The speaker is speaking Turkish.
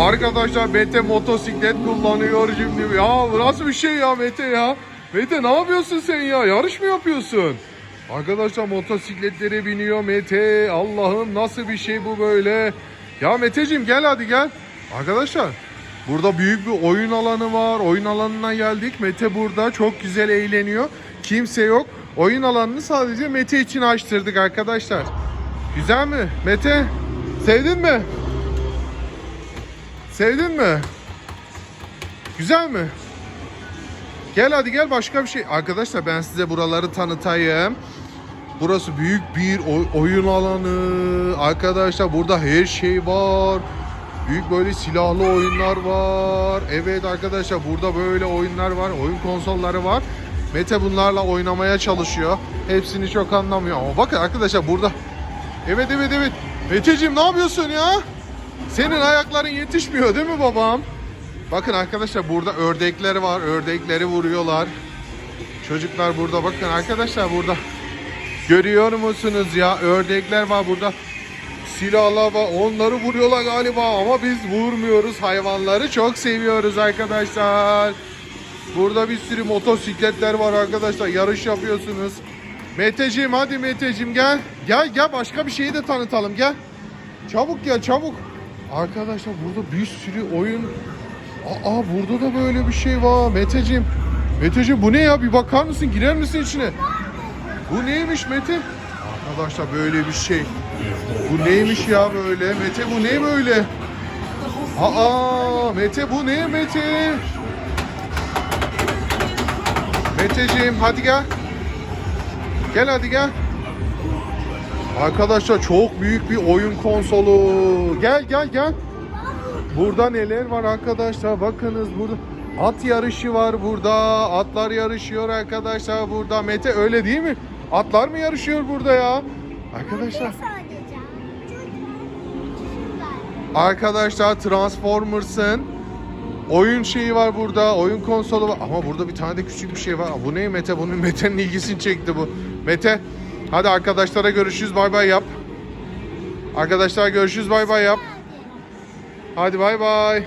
Arkadaşlar Mete motosiklet kullanıyor şimdi. Ya nasıl bir şey ya Mete ya? Mete ne yapıyorsun sen ya? Yarış mı yapıyorsun? Arkadaşlar motosikletlere biniyor Mete. Allah'ım nasıl bir şey bu böyle? Ya Meteciğim gel hadi gel. Arkadaşlar burada büyük bir oyun alanı var. Oyun alanına geldik. Mete burada çok güzel eğleniyor. Kimse yok. Oyun alanını sadece Mete için açtırdık arkadaşlar. Güzel mi? Mete sevdin mi? Sevdin mi? Güzel mi? Gel hadi gel başka bir şey. Arkadaşlar ben size buraları tanıtayım. Burası büyük bir oy- oyun alanı. Arkadaşlar burada her şey var. Büyük böyle silahlı oyunlar var. Evet arkadaşlar burada böyle oyunlar var. Oyun konsolları var. Mete bunlarla oynamaya çalışıyor. Hepsini çok anlamıyor ama bakın arkadaşlar burada. Evet evet evet. Meteciğim ne yapıyorsun ya? Senin ayakların yetişmiyor değil mi babam? Bakın arkadaşlar burada ördekler var. Ördekleri vuruyorlar. Çocuklar burada bakın arkadaşlar burada. Görüyor musunuz ya? Ördekler var burada. Silahlar var. Onları vuruyorlar galiba ama biz vurmuyoruz. Hayvanları çok seviyoruz arkadaşlar. Burada bir sürü motosikletler var arkadaşlar. Yarış yapıyorsunuz. Meteciğim hadi Meteciğim gel. Gel gel başka bir şeyi de tanıtalım gel. Çabuk gel çabuk. Arkadaşlar burada bir sürü oyun. Aa burada da böyle bir şey var. Meteciğim. Meteciğim bu ne ya? Bir bakar mısın? Girer misin içine? Bu neymiş Mete? Arkadaşlar böyle bir şey. Bu neymiş ya böyle? Mete bu ne böyle? Aa Mete bu ne Mete? Meteciğim hadi gel. Gel hadi gel. Arkadaşlar çok büyük bir oyun konsolu. Gel gel gel. Burada neler var arkadaşlar bakınız burada. At yarışı var burada. Atlar yarışıyor arkadaşlar burada. Mete öyle değil mi? Atlar mı yarışıyor burada ya? Arkadaşlar. Arkadaşlar Transformers'ın oyun şeyi var burada. Oyun konsolu var. Ama burada bir tane de küçük bir şey var. Bu ne Mete? Bunun Mete'nin ilgisini çekti bu. Mete hadi arkadaşlara görüşürüz. Bay bay yap. Arkadaşlar görüşürüz. Bay bay yap. Hadi bay bay.